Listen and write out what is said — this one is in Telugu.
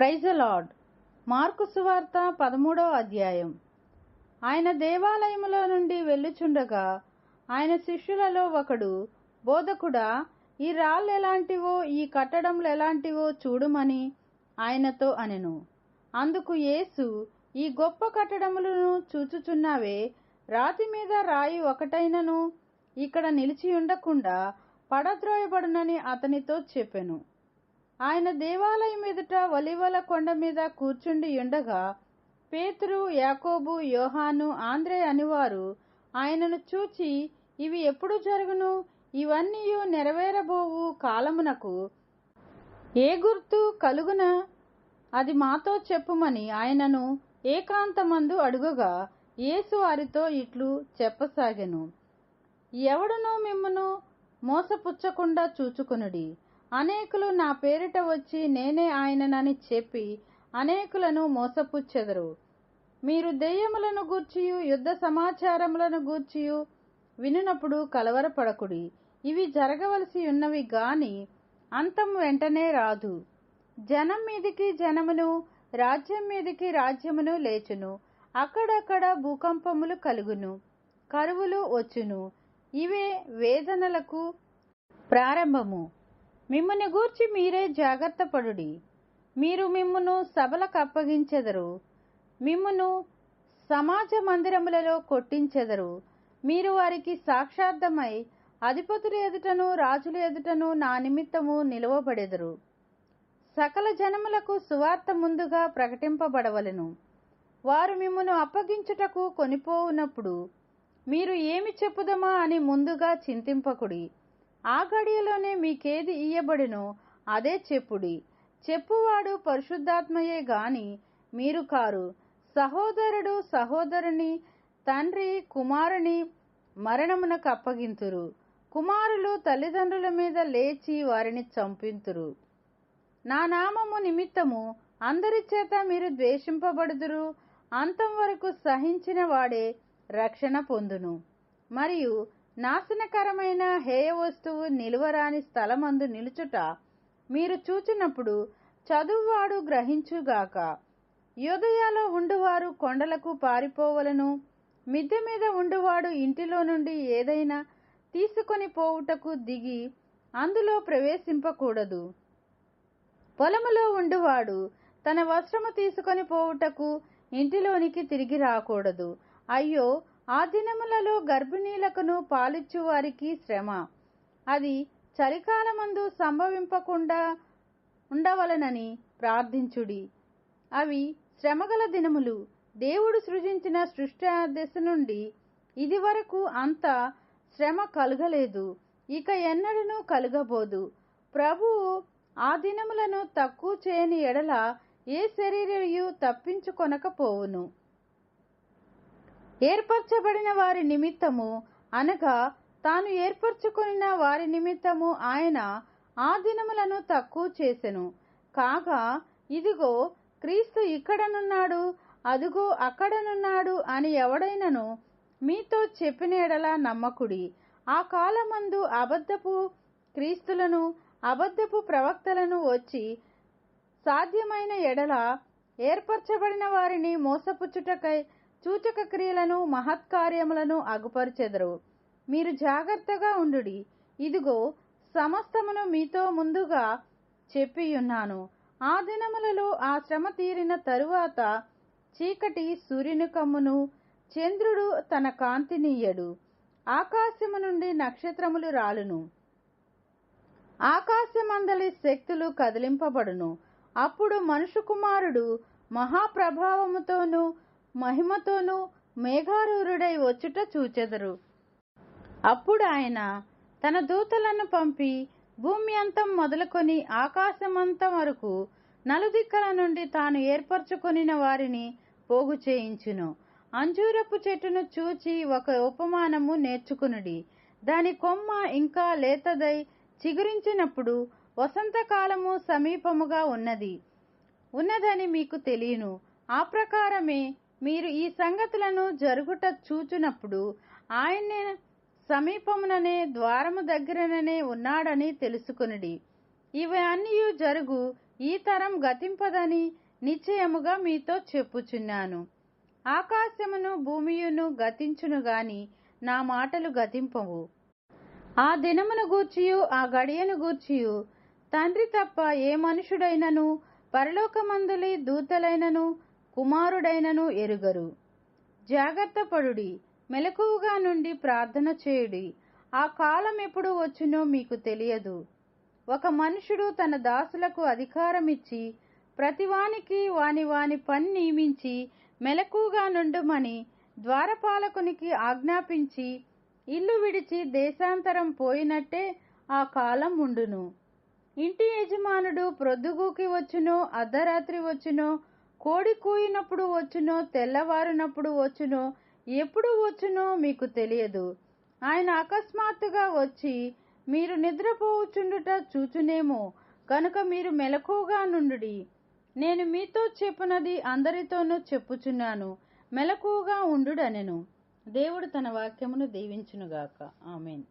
Praise lord. మార్కు సువార్త పదమూడవ అధ్యాయం. ఆయన దేవాలయములో నుండి వెళ్ళుచుండగా ఆయన శిష్యులలో ఒకడు బోధకుడా ఈ రాళ్ళు ఎలాంటివో ఈ కట్టడములు ఎలాంటివో చూడుమని ఆయనతో అనెను. అందుకు యేసు ఈ గొప్ప కట్టడములను చూచుచున్నావే రాతి మీద రాయి ఒకటైనను ఇక్కడ నిలిచి ఉండకుండా పడద్రోయబడునని అతనితో చెప్పెను. ఆయన దేవాలయం ఎదుట వలివల కొండ మీద కూర్చుండి ఉండగా పేతురు యాకోబు యోహాను ఆంధ్రే అనివారు ఆయనను చూచి ఇవి ఎప్పుడు జరుగును? ఇవన్నీ నెరవేరబోవు కాలమునకు ఏ గుర్తు కలుగున? అది మాతో చెప్పుమని ఆయనను ఏకాంతమందు అడుగుగా యేసు వారితో ఇట్లు చెప్పసాగెను. ఎవడునూ మిమ్మను మోసపుచ్చకుండా చూచుకునుడి. అనేకులు నా పేరిట వచ్చి నేనే ఆయననని చెప్పి అనేకులను మోసపుచ్చెదరు. మీరు దెయ్యములను గూర్చియు యుద్ధ సమాచారములను గూర్చియు వినునప్పుడు కలవరపడకుడి. ఇవి జరగవలసి ఉన్నవి గాని అంతం వెంటనే రాదు. జనం మీదికి జనమును రాజ్యం మీదికి రాజ్యమును లేచును. అక్కడక్కడ భూకంపములు కలుగును కరువులు వచ్చును. ఇవే వేదనలకు ప్రారంభము. మిమ్మల్ని గూర్చి మీరే జాగ్రత్త పడుడి. మీరు మిమ్మును సభలకు అప్పగించెదరు. మిమ్మును సమాజ మందిరములలో కొట్టించెదరు. మీరు వారికి సాక్షార్థమై అధిపతుల ఎదుటను రాజుల ఎదుటను నా నిమిత్తము నిలువబడెదరు. సకల జనములకు సువార్త ముందుగా ప్రకటింపబడవలెను. వారు మిమ్మను అప్పగించుటకు కొనిపోవునప్పుడు మీరు ఏమి చెప్పుదమా అని ముందుగా చింతింపకుడి. ఆ గడియలోనే మీకేది ఇయ్యబడినో అదే చెప్పుడి. చెప్పువాడు పరిశుద్ధాత్మయే గాని మీరు కారు. సహోదరుడు సహోదరుని తండ్రి కుమారుని మరణమునకు అప్పగింతురు. కుమారులు తల్లిదండ్రుల మీద లేచి వారిని చంపింతురు. నా నామము నిమిత్తము అందరి చేత మీరు ద్వేషింపబడుదురు. అంతం వరకు సహించిన వాడే రక్షణ పొందును. మరియు నాశనకరమైన హేయ వస్తువు నిలువరాని స్థలమందు నిలుచుట మీరు చూచినప్పుడు చదువువాడు గ్రహించుగాక. యోదయాలో ఉండువారు కొండలకు పారిపోవలను. మిద్దె మీద ఉండువాడు ఇంటిలో నుండి ఏదైనా తీసుకొని పోవుటకు దిగి అందులో ప్రవేశింపకూడదు. పొలములో ఉండువాడు తన వస్త్రము తీసుకొని పోవుటకు ఇంటిలోనికి తిరిగి రాకూడదు. అయ్యో ఆ దినములలో గర్భిణీలకును పాలిచ్చువారికి శ్రమ. అది చలికాలమందు సంభవింపకుండా ఉండవలనని ప్రార్థించుడి. అవి శ్రమగల దినములు. దేవుడు సృజించిన సృష్టి దశ నుండి ఇది వరకు అంత శ్రమ కలగలేదు. ఇక ఎన్నడూ కలగబోదు. ప్రభువు ఆ దినములను తక్కువ చేయని ఎడల ఏ శరీరయు తప్పించుకొనకపోవును. ఏర్పరచబడిన వారి నిమిత్తము అనగా తాను ఏర్పరచుకొనిన వారి నిమిత్తము ఆయన ఆ దినములను తక్కువ చేసెను. కాగా ఇదిగో క్రీస్తు ఇక్కడనున్నాడు అదుగో అక్కడనున్నాడు అని ఎవడైనను మీతో చెప్పిన ఎడల నమ్మకుడి. ఆ కాలమందు అబద్ధపు క్రీస్తులను అబద్ధపు ప్రవక్తలను వచ్చి సాధ్యమైన ఎడల ఏర్పరచబడిన వారిని మోసపుచ్చుటకై సూచక క్రియలను మహత్కార్యములను అగుపరిచెదరు. మీరు జాగ్రత్తగా ఉండుడి. ఇదిగో సమస్తమును మీతో ముందుగా చెప్పియున్నాను. ఆ దినములలో ఆ శ్రమ తీరిన తరువాత చీకటి సూర్యుని కమ్మును చంద్రుడు తన కాంతినీయడు. ఆకాశము నుండి నక్షత్రములు రాలును. ఆకాశమందలి శక్తులు కదిలింపబడును. అప్పుడు మనుషు కుమారుడు మహాప్రభావముతోనూ మహిమతోనూ మేఘారూరుడై వచ్చుట చూచెదరు. అప్పుడు ఆయన తన దూతలను పంపి భూమి అంతం మొదలుకొని ఆకాశమంతం వరకు నలుదిక్కల నుండి తాను ఏర్పరచుకొనిన వారిని పోగు చేయించును. అంజూరపు చెట్టును చూచి ఒక ఉపమానము నేర్చుకునుడి. దాని కొమ్మ ఇంకా లేతదై చిగురించినప్పుడు వసంతకాలము సమీపముగా ఉన్నది. ఉన్నదని మీకు తెలియను. ఆ ప్రకారమే మీరు ఈ సంగతులను జరుగుట చూచునప్పుడు ఆయన్నే సమీపముననే ద్వారము దగ్గరననే ఉన్నాడని తెలుసుకునుడి. ఇవన్నీ జరుగు ఈ తరం గతింపదని నిశ్చయముగా మీతో చెప్పుచున్నాను. ఆకాశమును భూమియును గతించును గాని నా మాటలు గతింపవు. ఆ దినమును గూర్చియు ఆ గడియను గూర్చియు. తండ్రి తప్ప ఏ మనుషుడైనను పరలోకమందులి దూతలైనను కుమారుడైనను ఎరుగరు. జాగ్రత్తపడుడి మెలకువగా నుండి ప్రార్థన చేయుడి. ఆ కాలం ఎప్పుడు వచ్చునో మీకు తెలియదు. ఒక మనుషుడు తన దాసులకు అధికారమిచ్చి ప్రతివానికి వాని వాని పని నియమించి మెలకుగా నుండుమని ద్వారపాలకునికి ఆజ్ఞాపించి ఇల్లు విడిచి దేశాంతరం పోయినట్టే ఆ కాలం ఉండును. ఇంటి యజమానుడు ప్రొద్దుగూకి వచ్చునో అర్ధరాత్రి వచ్చునో కోడి కూయినప్పుడు వచ్చునో తెల్లవారినప్పుడు వచ్చునో ఎప్పుడు వచ్చునో మీకు తెలియదు. ఆయన అకస్మాత్తుగా వచ్చి మీరు నిద్రపోవచ్చుండుట చూచునేమో కనుక మీరు మెలకుగా నుండుడి. నేను మీతో చెప్పునది అందరితోనూ చెప్పుచున్నాను మెలకుగా ఉండుడనెను. దేవుడు తన వాక్యమును దీవించునుగాక. ఆమెన్.